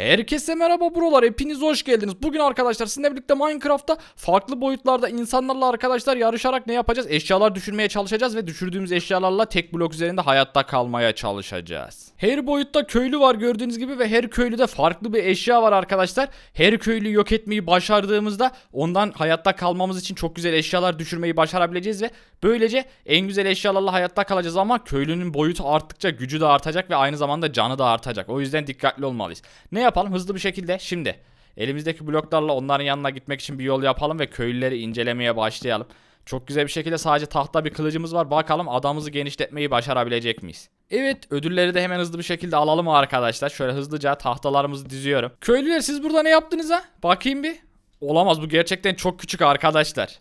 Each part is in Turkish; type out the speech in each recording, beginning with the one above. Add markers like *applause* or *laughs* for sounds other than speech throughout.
Herkese merhaba buralar hepiniz hoş geldiniz. Bugün arkadaşlar sizinle birlikte Minecraft'ta farklı boyutlarda insanlarla arkadaşlar yarışarak ne yapacağız? Eşyalar düşürmeye çalışacağız ve düşürdüğümüz eşyalarla tek blok üzerinde hayatta kalmaya çalışacağız. Her boyutta köylü var gördüğünüz gibi ve her köylüde farklı bir eşya var arkadaşlar. Her köylüyü yok etmeyi başardığımızda ondan hayatta kalmamız için çok güzel eşyalar düşürmeyi başarabileceğiz ve böylece en güzel eşyalarla hayatta kalacağız ama köylünün boyutu arttıkça gücü de artacak ve aynı zamanda canı da artacak. O yüzden dikkatli olmalıyız. Ne yapalım hızlı bir şekilde şimdi elimizdeki bloklarla onların yanına gitmek için bir yol yapalım ve köylüleri incelemeye başlayalım. Çok güzel bir şekilde sadece tahta bir kılıcımız var. Bakalım adamımızı genişletmeyi başarabilecek miyiz? Evet ödülleri de hemen hızlı bir şekilde alalım arkadaşlar. Şöyle hızlıca tahtalarımızı diziyorum. Köylüler siz burada ne yaptınız ha? Bakayım bir. Olamaz bu gerçekten çok küçük arkadaşlar.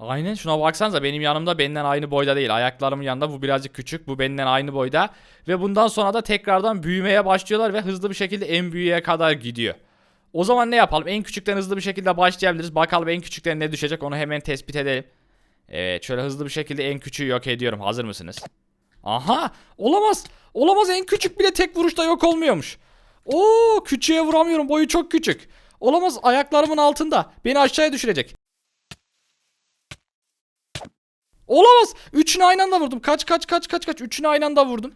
Aynen şuna baksanıza benim yanımda benden aynı boyda değil. Ayaklarımın yanında bu birazcık küçük. Bu benden aynı boyda. Ve bundan sonra da tekrardan büyümeye başlıyorlar ve hızlı bir şekilde en büyüğe kadar gidiyor. O zaman ne yapalım? En küçükten hızlı bir şekilde başlayabiliriz. Bakalım en küçükten ne düşecek onu hemen tespit edelim. Evet şöyle hızlı bir şekilde en küçüğü yok ediyorum. Hazır mısınız? Aha olamaz. Olamaz en küçük bile tek vuruşta yok olmuyormuş. Oo küçüğe vuramıyorum boyu çok küçük. Olamaz ayaklarımın altında. Beni aşağıya düşürecek. Olamaz. Üçünü aynı anda vurdum. Kaç kaç kaç kaç kaç. Üçünü aynı anda vurdum.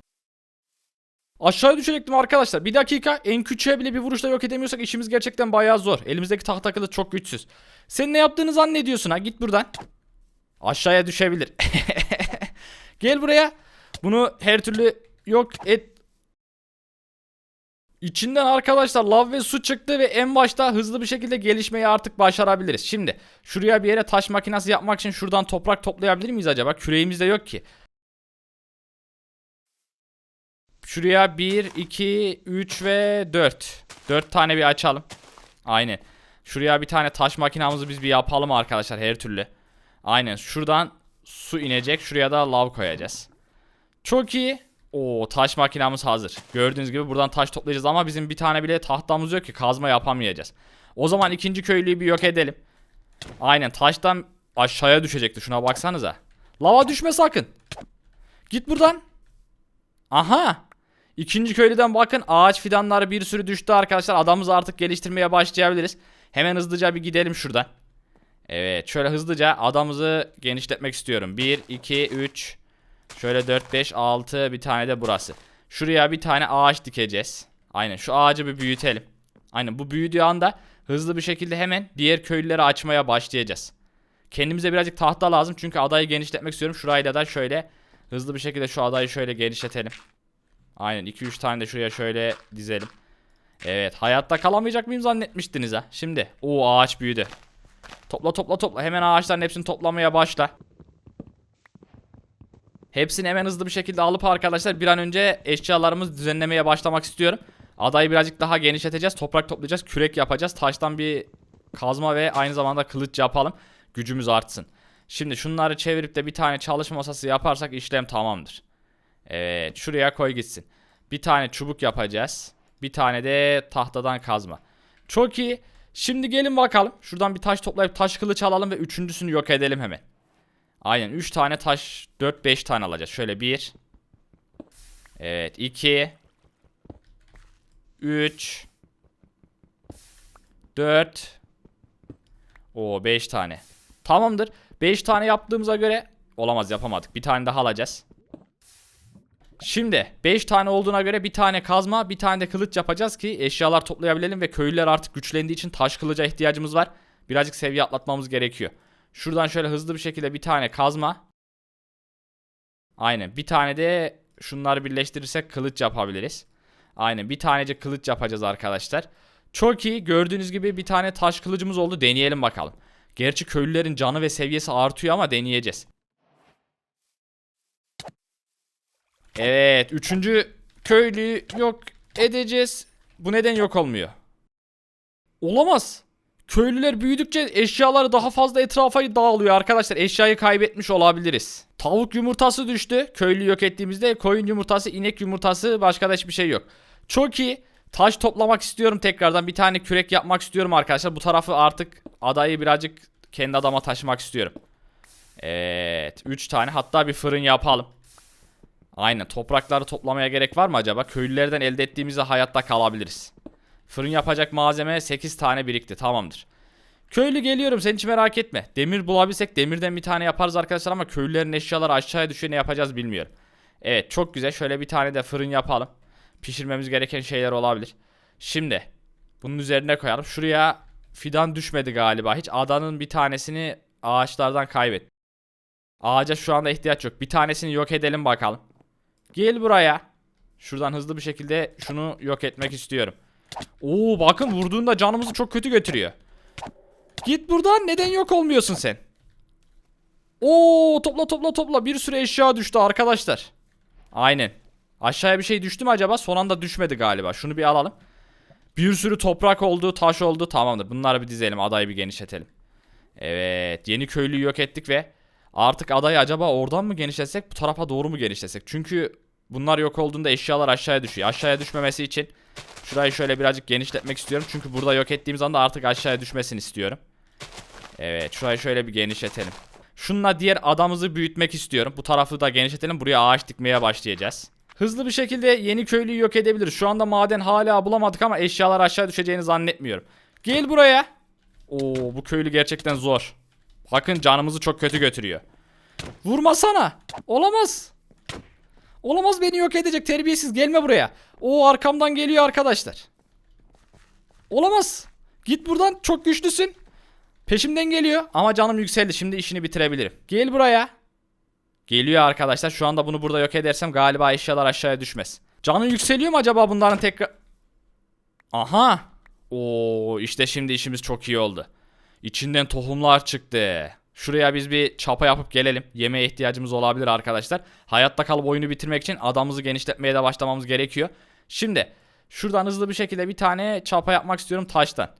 Aşağıya düşecektim arkadaşlar. Bir dakika. En küçüğe bile bir vuruşla yok edemiyorsak işimiz gerçekten bayağı zor. Elimizdeki tahta kılıç çok güçsüz. Sen ne yaptığını zannediyorsun ha? Git buradan. Aşağıya düşebilir. *laughs* Gel buraya. Bunu her türlü yok et. İçinden arkadaşlar lav ve su çıktı ve en başta hızlı bir şekilde gelişmeyi artık başarabiliriz. Şimdi şuraya bir yere taş makinesi yapmak için şuradan toprak toplayabilir miyiz acaba? Küreğimiz de yok ki. Şuraya 1, 2, 3 ve 4. 4 tane bir açalım. Aynen. Şuraya bir tane taş makinamızı biz bir yapalım arkadaşlar her türlü. Aynen şuradan su inecek. Şuraya da lav koyacağız. Çok iyi. Oo taş makinamız hazır. Gördüğünüz gibi buradan taş toplayacağız ama bizim bir tane bile tahtamız yok ki kazma yapamayacağız. O zaman ikinci köylüyü bir yok edelim. Aynen taştan aşağıya düşecekti şuna baksanıza. Lava düşme sakın. Git buradan. Aha. İkinci köylüden bakın ağaç fidanları bir sürü düştü arkadaşlar. Adamımızı artık geliştirmeye başlayabiliriz. Hemen hızlıca bir gidelim şuradan. Evet şöyle hızlıca adamımızı genişletmek istiyorum. 1, 2, 3, şöyle 4, 5, 6 bir tane de burası. Şuraya bir tane ağaç dikeceğiz. Aynen şu ağacı bir büyütelim. Aynen bu büyüdüğü anda hızlı bir şekilde hemen diğer köylüleri açmaya başlayacağız. Kendimize birazcık tahta lazım çünkü adayı genişletmek istiyorum. Şurayla da şöyle hızlı bir şekilde şu adayı şöyle genişletelim. Aynen 2-3 tane de şuraya şöyle dizelim. Evet hayatta kalamayacak mıyım zannetmiştiniz ha. Şimdi o ağaç büyüdü. Topla topla topla hemen ağaçların hepsini toplamaya başla. Hepsini hemen hızlı bir şekilde alıp arkadaşlar bir an önce eşyalarımızı düzenlemeye başlamak istiyorum. Adayı birazcık daha genişleteceğiz. Toprak toplayacağız. Kürek yapacağız. Taştan bir kazma ve aynı zamanda kılıç yapalım. Gücümüz artsın. Şimdi şunları çevirip de bir tane çalışma masası yaparsak işlem tamamdır. Evet şuraya koy gitsin. Bir tane çubuk yapacağız. Bir tane de tahtadan kazma. Çok iyi. Şimdi gelin bakalım. Şuradan bir taş toplayıp taş kılıç alalım ve üçüncüsünü yok edelim hemen. Aynen 3 tane taş 4-5 tane alacağız. Şöyle 1 Evet 2 3 4 O 5 tane. Tamamdır. 5 tane yaptığımıza göre olamaz yapamadık. Bir tane daha alacağız. Şimdi 5 tane olduğuna göre bir tane kazma, bir tane de kılıç yapacağız ki eşyalar toplayabilelim ve köylüler artık güçlendiği için taş kılıca ihtiyacımız var. Birazcık seviye atlatmamız gerekiyor. Şuradan şöyle hızlı bir şekilde bir tane kazma. Aynen. Bir tane de şunları birleştirirsek kılıç yapabiliriz. Aynen. Bir tanece kılıç yapacağız arkadaşlar. Çok iyi. Gördüğünüz gibi bir tane taş kılıcımız oldu. Deneyelim bakalım. Gerçi köylülerin canı ve seviyesi artıyor ama deneyeceğiz. Evet. Üçüncü köylüyü yok edeceğiz. Bu neden yok olmuyor? Olamaz. Köylüler büyüdükçe eşyaları daha fazla etrafa dağılıyor arkadaşlar. Eşyayı kaybetmiş olabiliriz. Tavuk yumurtası düştü. Köylü yok ettiğimizde koyun yumurtası, inek yumurtası başka da hiçbir şey yok. Çok iyi. Taş toplamak istiyorum tekrardan. Bir tane kürek yapmak istiyorum arkadaşlar. Bu tarafı artık adayı birazcık kendi adama taşımak istiyorum. Evet. 3 tane hatta bir fırın yapalım. Aynen toprakları toplamaya gerek var mı acaba? Köylülerden elde ettiğimizde hayatta kalabiliriz. Fırın yapacak malzeme 8 tane birikti. Tamamdır. Köylü geliyorum sen hiç merak etme. Demir bulabilsek demirden bir tane yaparız arkadaşlar ama köylülerin eşyaları aşağıya düşüyor ne yapacağız bilmiyorum. Evet çok güzel şöyle bir tane de fırın yapalım. Pişirmemiz gereken şeyler olabilir. Şimdi bunun üzerine koyalım. Şuraya fidan düşmedi galiba. Hiç adanın bir tanesini ağaçlardan kaybet. Ağaca şu anda ihtiyaç yok. Bir tanesini yok edelim bakalım. Gel buraya. Şuradan hızlı bir şekilde şunu yok etmek istiyorum. Oo bakın vurduğunda canımızı çok kötü götürüyor. Git buradan neden yok olmuyorsun sen? Oo topla topla topla bir sürü eşya düştü arkadaşlar. Aynen. Aşağıya bir şey düştü mü acaba? Son anda düşmedi galiba. Şunu bir alalım. Bir sürü toprak oldu, taş oldu. Tamamdır. Bunları bir dizelim. Adayı bir genişletelim. Evet. Yeni köylüyü yok ettik ve artık adayı acaba oradan mı genişletsek bu tarafa doğru mu genişletsek? Çünkü bunlar yok olduğunda eşyalar aşağıya düşüyor. Aşağıya düşmemesi için şurayı şöyle birazcık genişletmek istiyorum. Çünkü burada yok ettiğimiz anda artık aşağıya düşmesini istiyorum. Evet. Şurayı şöyle bir genişletelim. Şununla diğer adamızı büyütmek istiyorum. Bu tarafı da genişletelim. Buraya ağaç dikmeye başlayacağız. Hızlı bir şekilde yeni köylüyü yok edebiliriz. Şu anda maden hala bulamadık ama eşyalar aşağı düşeceğini zannetmiyorum. Gel buraya. Oo bu köylü gerçekten zor. Bakın canımızı çok kötü götürüyor. Vurmasana. Olamaz. Olamaz beni yok edecek terbiyesiz gelme buraya. O arkamdan geliyor arkadaşlar. Olamaz. Git buradan çok güçlüsün. Peşimden geliyor ama canım yükseldi. Şimdi işini bitirebilirim. Gel buraya. Geliyor arkadaşlar. Şu anda bunu burada yok edersem galiba eşyalar aşağıya düşmez. Canı yükseliyor mu acaba bunların tekrar... Aha. Oo işte şimdi işimiz çok iyi oldu. İçinden tohumlar çıktı. Şuraya biz bir çapa yapıp gelelim. Yemeğe ihtiyacımız olabilir arkadaşlar. Hayatta kalıp oyunu bitirmek için adamımızı genişletmeye de başlamamız gerekiyor. Şimdi şuradan hızlı bir şekilde bir tane çapa yapmak istiyorum taştan.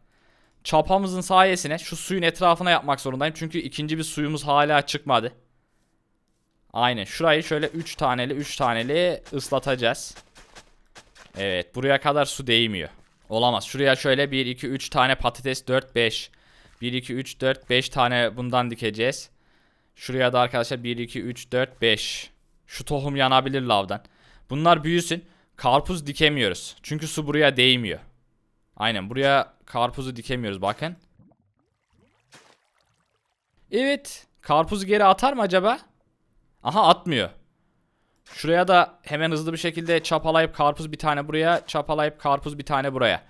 Çapamızın sayesine şu suyun etrafına yapmak zorundayım. Çünkü ikinci bir suyumuz hala çıkmadı. Aynen şurayı şöyle 3 taneli 3 taneli ıslatacağız. Evet buraya kadar su değmiyor. Olamaz. Şuraya şöyle 1 2 3 tane patates 4 5. 1 2 3 4 5 tane bundan dikeceğiz. Şuraya da arkadaşlar 1 2 3 4 5. Şu tohum yanabilir lavdan. Bunlar büyüsün. Karpuz dikemiyoruz. Çünkü su buraya değmiyor. Aynen buraya karpuzu dikemiyoruz bakın. Evet. Karpuzu geri atar mı acaba? Aha atmıyor. Şuraya da hemen hızlı bir şekilde çapalayıp karpuz bir tane buraya, çapalayıp karpuz bir tane buraya.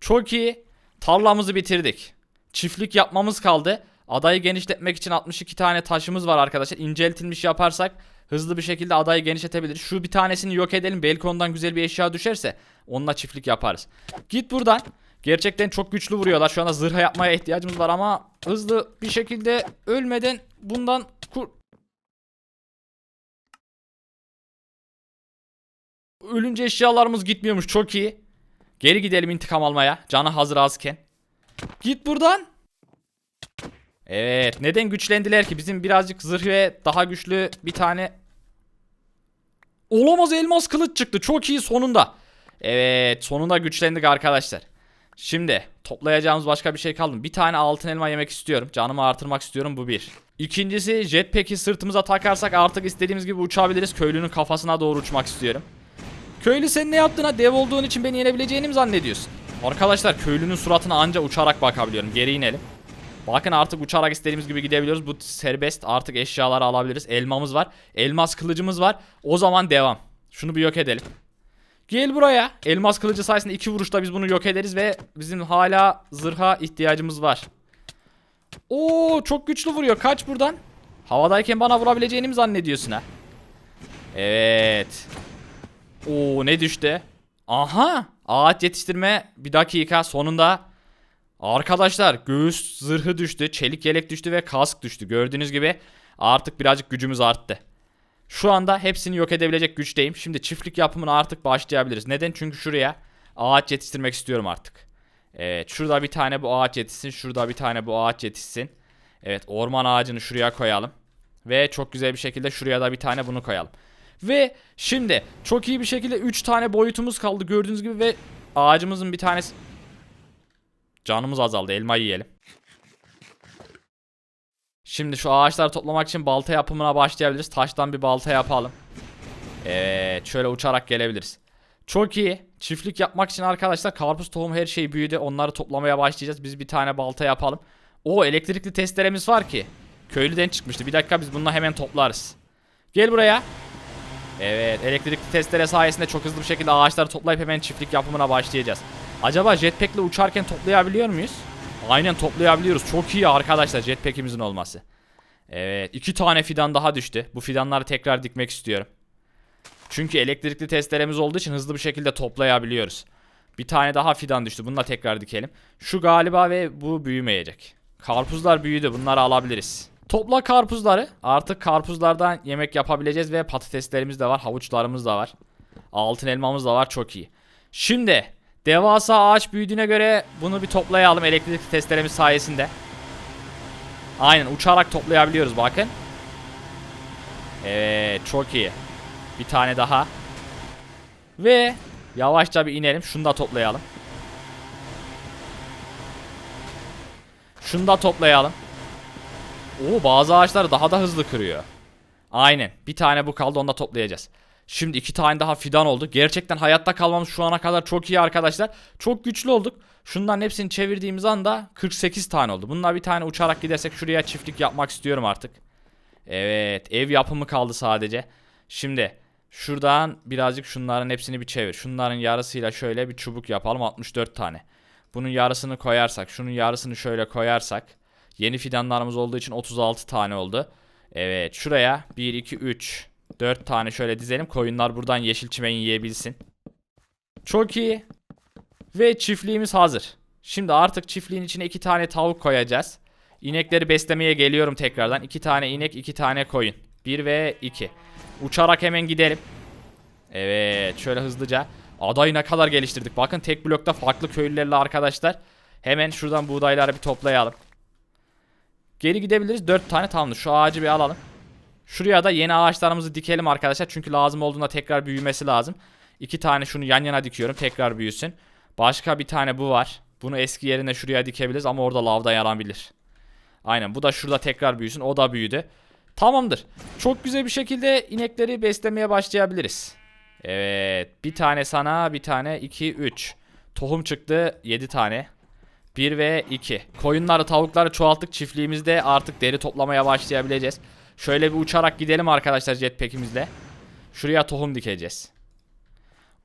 Çok iyi. Tarlamızı bitirdik. Çiftlik yapmamız kaldı. Adayı genişletmek için 62 tane taşımız var arkadaşlar. İnceltilmiş yaparsak hızlı bir şekilde adayı genişletebiliriz. Şu bir tanesini yok edelim. Belki ondan güzel bir eşya düşerse onunla çiftlik yaparız. Git buradan. Gerçekten çok güçlü vuruyorlar. Şu anda zırha yapmaya ihtiyacımız var ama hızlı bir şekilde ölmeden bundan kur... Ölünce eşyalarımız gitmiyormuş. Çok iyi. Geri gidelim intikam almaya. Canı hazır azken. Git buradan. Evet. Neden güçlendiler ki? Bizim birazcık zırh ve daha güçlü bir tane... Olamaz elmas kılıç çıktı. Çok iyi sonunda. Evet. Sonunda güçlendik arkadaşlar. Şimdi toplayacağımız başka bir şey kaldı mı? Bir tane altın elma yemek istiyorum. Canımı artırmak istiyorum. Bu bir. İkincisi jetpack'i sırtımıza takarsak artık istediğimiz gibi uçabiliriz. Köylünün kafasına doğru uçmak istiyorum. Köylü sen ne yaptın ha? Dev olduğun için beni yenebileceğini mi zannediyorsun? Arkadaşlar köylünün suratına anca uçarak bakabiliyorum. Geri inelim. Bakın artık uçarak istediğimiz gibi gidebiliyoruz. Bu serbest. Artık eşyaları alabiliriz. Elmamız var. Elmas kılıcımız var. O zaman devam. Şunu bir yok edelim. Gel buraya. Elmas kılıcı sayesinde iki vuruşta biz bunu yok ederiz ve bizim hala zırha ihtiyacımız var. Oo çok güçlü vuruyor. Kaç buradan. Havadayken bana vurabileceğini mi zannediyorsun ha? Evet. Oo ne düştü? Aha! Ağaç yetiştirme bir dakika sonunda Arkadaşlar göğüs zırhı düştü, çelik yelek düştü ve kask düştü. Gördüğünüz gibi artık birazcık gücümüz arttı. Şu anda hepsini yok edebilecek güçteyim. Şimdi çiftlik yapımına artık başlayabiliriz. Neden? Çünkü şuraya ağaç yetiştirmek istiyorum artık. Evet şurada bir tane bu ağaç yetişsin. Şurada bir tane bu ağaç yetişsin. Evet orman ağacını şuraya koyalım. Ve çok güzel bir şekilde şuraya da bir tane bunu koyalım. Ve şimdi çok iyi bir şekilde 3 tane boyutumuz kaldı gördüğünüz gibi ve ağacımızın bir tanesi... Canımız azaldı elma yiyelim. Şimdi şu ağaçları toplamak için balta yapımına başlayabiliriz. Taştan bir balta yapalım. Evet şöyle uçarak gelebiliriz. Çok iyi. Çiftlik yapmak için arkadaşlar karpuz tohum her şey büyüdü. Onları toplamaya başlayacağız. Biz bir tane balta yapalım. O elektrikli testeremiz var ki. Köylüden çıkmıştı. Bir dakika biz bununla hemen toplarız. Gel buraya. Evet elektrikli testere sayesinde çok hızlı bir şekilde ağaçları toplayıp hemen çiftlik yapımına başlayacağız. Acaba jetpack'le uçarken toplayabiliyor muyuz? Aynen toplayabiliyoruz. Çok iyi arkadaşlar jetpack'imizin olması. Evet iki tane fidan daha düştü. Bu fidanları tekrar dikmek istiyorum. Çünkü elektrikli testeremiz olduğu için hızlı bir şekilde toplayabiliyoruz. Bir tane daha fidan düştü. Bunu da tekrar dikelim. Şu galiba ve bu büyümeyecek. Karpuzlar büyüdü. Bunları alabiliriz. Topla karpuzları. Artık karpuzlardan yemek yapabileceğiz ve patateslerimiz de var. Havuçlarımız da var. Altın elmamız da var. Çok iyi. Şimdi devasa ağaç büyüdüğüne göre bunu bir toplayalım elektrikli testeremiz sayesinde. Aynen uçarak toplayabiliyoruz bakın. Evet çok iyi. Bir tane daha. Ve yavaşça bir inelim. Şunu da toplayalım. Şunu da toplayalım. Oo bazı ağaçlar daha da hızlı kırıyor. Aynen. Bir tane bu kaldı onu da toplayacağız. Şimdi iki tane daha fidan oldu. Gerçekten hayatta kalmamız şu ana kadar çok iyi arkadaşlar. Çok güçlü olduk. Şundan hepsini çevirdiğimiz anda 48 tane oldu. Bununla bir tane uçarak gidersek şuraya çiftlik yapmak istiyorum artık. Evet ev yapımı kaldı sadece. Şimdi şuradan birazcık şunların hepsini bir çevir. Şunların yarısıyla şöyle bir çubuk yapalım 64 tane. Bunun yarısını koyarsak şunun yarısını şöyle koyarsak. Yeni fidanlarımız olduğu için 36 tane oldu. Evet şuraya 1 2 3 4 tane şöyle dizelim. Koyunlar buradan yeşil çimen yiyebilsin. Çok iyi. Ve çiftliğimiz hazır. Şimdi artık çiftliğin içine iki tane tavuk koyacağız. İnekleri beslemeye geliyorum tekrardan. İki tane inek, iki tane koyun. Bir ve iki. Uçarak hemen gidelim. Evet, şöyle hızlıca. Adayı ne kadar geliştirdik. Bakın tek blokta farklı köylülerle arkadaşlar. Hemen şuradan buğdayları bir toplayalım. Geri gidebiliriz. Dört tane tamamdır. Şu ağacı bir alalım. Şuraya da yeni ağaçlarımızı dikelim arkadaşlar. Çünkü lazım olduğunda tekrar büyümesi lazım. İki tane şunu yan yana dikiyorum. Tekrar büyüsün. Başka bir tane bu var. Bunu eski yerine şuraya dikebiliriz ama orada lavda yanabilir. Aynen bu da şurada tekrar büyüsün. O da büyüdü. Tamamdır. Çok güzel bir şekilde inekleri beslemeye başlayabiliriz. Evet. Bir tane sana, bir tane, iki, üç. Tohum çıktı. Yedi tane. 1 ve 2. Koyunları, tavukları çoğalttık. Çiftliğimizde artık deri toplamaya başlayabileceğiz. Şöyle bir uçarak gidelim arkadaşlar jetpack'imizle. Şuraya tohum dikeceğiz.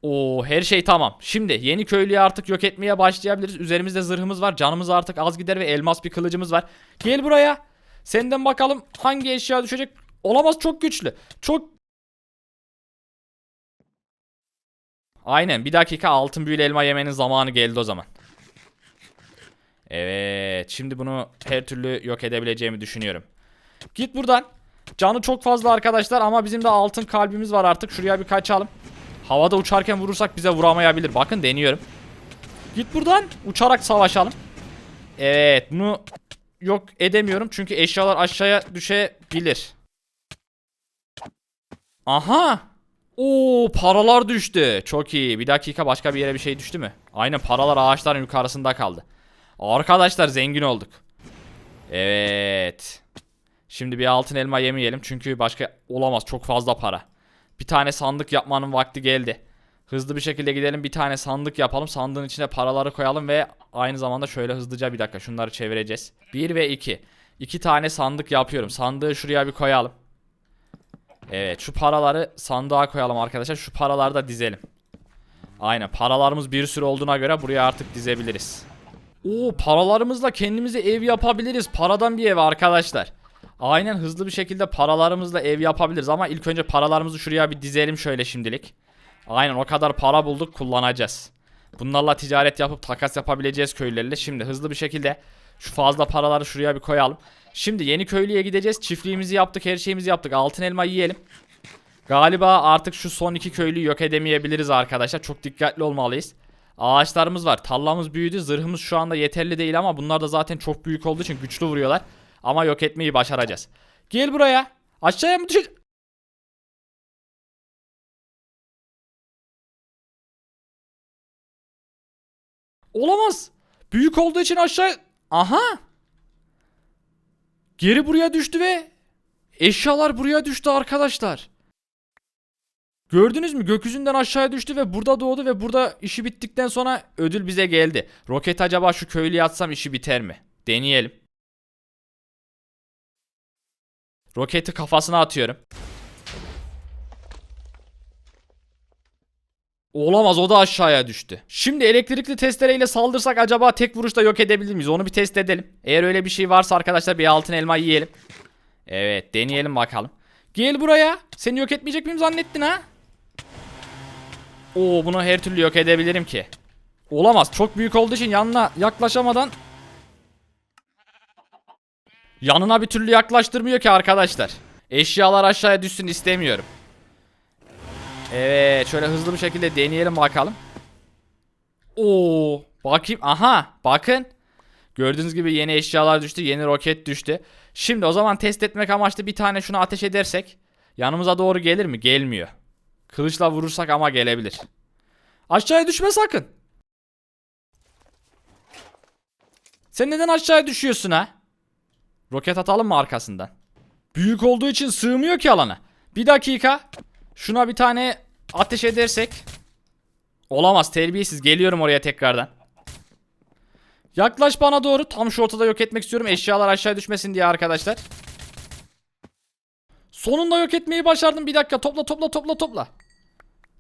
Oo her şey tamam. Şimdi yeni köylüyü artık yok etmeye başlayabiliriz. Üzerimizde zırhımız var. Canımız artık az gider ve elmas bir kılıcımız var. Gel buraya. Senden bakalım hangi eşya düşecek. Olamaz çok güçlü. Çok Aynen bir dakika altın büyülü elma yemenin zamanı geldi o zaman. Evet şimdi bunu her türlü yok edebileceğimi düşünüyorum. Git buradan. Canı çok fazla arkadaşlar ama bizim de altın kalbimiz var artık. Şuraya bir kaçalım. Havada uçarken vurursak bize vuramayabilir. Bakın deniyorum. Git buradan. Uçarak savaşalım. Evet bunu yok edemiyorum. Çünkü eşyalar aşağıya düşebilir. Aha. Oo paralar düştü. Çok iyi. Bir dakika başka bir yere bir şey düştü mü? Aynen paralar ağaçların yukarısında kaldı. Arkadaşlar zengin olduk. Evet. Şimdi bir altın elma yemeyelim çünkü başka olamaz çok fazla para. Bir tane sandık yapmanın vakti geldi. Hızlı bir şekilde gidelim bir tane sandık yapalım. Sandığın içine paraları koyalım ve aynı zamanda şöyle hızlıca bir dakika şunları çevireceğiz. 1 ve 2. 2 tane sandık yapıyorum. Sandığı şuraya bir koyalım. Evet şu paraları sandığa koyalım arkadaşlar. Şu paraları da dizelim. Aynen paralarımız bir sürü olduğuna göre buraya artık dizebiliriz. Oo paralarımızla kendimize ev yapabiliriz. Paradan bir ev arkadaşlar. Aynen hızlı bir şekilde paralarımızla ev yapabiliriz ama ilk önce paralarımızı şuraya bir dizelim şöyle şimdilik. Aynen o kadar para bulduk kullanacağız. Bunlarla ticaret yapıp takas yapabileceğiz köylülerle. Şimdi hızlı bir şekilde şu fazla paraları şuraya bir koyalım. Şimdi yeni köylüye gideceğiz. Çiftliğimizi yaptık, her şeyimizi yaptık. Altın elma yiyelim. Galiba artık şu son iki köylüyü yok edemeyebiliriz arkadaşlar. Çok dikkatli olmalıyız. Ağaçlarımız var. Tallamız büyüdü. Zırhımız şu anda yeterli değil ama bunlar da zaten çok büyük olduğu için güçlü vuruyorlar. Ama yok etmeyi başaracağız. Gel buraya. Aşağıya mı düşecek? Olamaz. Büyük olduğu için aşağı... Aha. Geri buraya düştü ve eşyalar buraya düştü arkadaşlar. Gördünüz mü gökyüzünden aşağıya düştü ve burada doğdu ve burada işi bittikten sonra ödül bize geldi. Roket acaba şu köylüye atsam işi biter mi? Deneyelim. Roketi kafasına atıyorum. Olamaz o da aşağıya düştü. Şimdi elektrikli testereyle saldırsak acaba tek vuruşta yok edebilir miyiz? Onu bir test edelim. Eğer öyle bir şey varsa arkadaşlar bir altın elma yiyelim. Evet deneyelim bakalım. Gel buraya. Seni yok etmeyecek miyim zannettin ha? Oo bunu her türlü yok edebilirim ki. Olamaz. Çok büyük olduğu için yanına yaklaşamadan yanına bir türlü yaklaştırmıyor ki arkadaşlar. Eşyalar aşağıya düşsün istemiyorum. Evet şöyle hızlı bir şekilde deneyelim bakalım. Oo bakayım aha bakın. Gördüğünüz gibi yeni eşyalar düştü yeni roket düştü. Şimdi o zaman test etmek amaçlı bir tane şunu ateş edersek yanımıza doğru gelir mi? Gelmiyor. Kılıçla vurursak ama gelebilir. Aşağıya düşme sakın. Sen neden aşağıya düşüyorsun ha? Roket atalım mı arkasından? Büyük olduğu için sığmıyor ki alana. Bir dakika. Şuna bir tane ateş edersek. Olamaz terbiyesiz. Geliyorum oraya tekrardan. Yaklaş bana doğru. Tam şu ortada yok etmek istiyorum. Eşyalar aşağı düşmesin diye arkadaşlar. Sonunda yok etmeyi başardım. Bir dakika topla topla topla topla.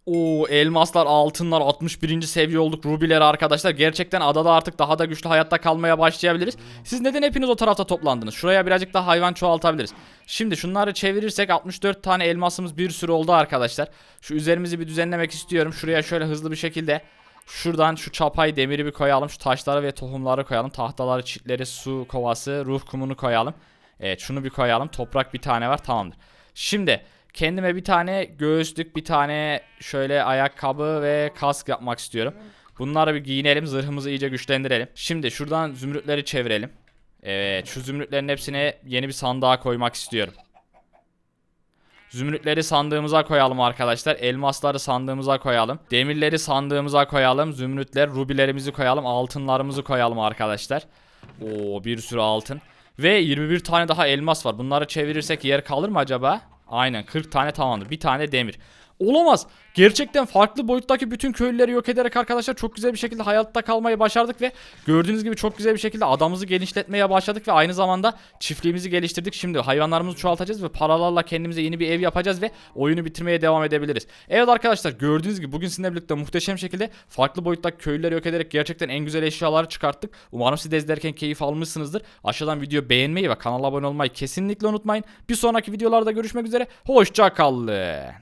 Oo elmaslar, altınlar 61. seviye olduk. Rubiler arkadaşlar. Gerçekten adada artık daha da güçlü hayatta kalmaya başlayabiliriz. Siz neden hepiniz o tarafta toplandınız? Şuraya birazcık daha hayvan çoğaltabiliriz. Şimdi şunları çevirirsek 64 tane elmasımız bir sürü oldu arkadaşlar. Şu üzerimizi bir düzenlemek istiyorum. Şuraya şöyle hızlı bir şekilde Şuradan şu çapayı demiri bir koyalım. Şu taşları ve tohumları koyalım. Tahtaları, çitleri, su kovası, ruh kumunu koyalım. Evet şunu bir koyalım. Toprak bir tane var tamamdır. Şimdi kendime bir tane göğüslük, bir tane şöyle ayakkabı ve kask yapmak istiyorum. Bunları bir giyinelim. Zırhımızı iyice güçlendirelim. Şimdi şuradan zümrütleri çevirelim. Evet şu zümrütlerin hepsini yeni bir sandığa koymak istiyorum. Zümrütleri sandığımıza koyalım arkadaşlar. Elmasları sandığımıza koyalım. Demirleri sandığımıza koyalım. Zümrütler, rubilerimizi koyalım. Altınlarımızı koyalım arkadaşlar. Oo bir sürü altın. Ve 21 tane daha elmas var. Bunları çevirirsek yer kalır mı acaba? Aynen 40 tane tamamdır. Bir tane demir. Olamaz. Gerçekten farklı boyuttaki bütün köylüleri yok ederek arkadaşlar çok güzel bir şekilde hayatta kalmayı başardık ve gördüğünüz gibi çok güzel bir şekilde adamımızı genişletmeye başladık ve aynı zamanda çiftliğimizi geliştirdik. Şimdi hayvanlarımızı çoğaltacağız ve paralarla kendimize yeni bir ev yapacağız ve oyunu bitirmeye devam edebiliriz. Evet arkadaşlar gördüğünüz gibi bugün sizinle birlikte muhteşem şekilde farklı boyuttaki köylüleri yok ederek gerçekten en güzel eşyaları çıkarttık. Umarım siz de izlerken keyif almışsınızdır. Aşağıdan video beğenmeyi ve kanala abone olmayı kesinlikle unutmayın. Bir sonraki videolarda görüşmek üzere. Hoşça kalın.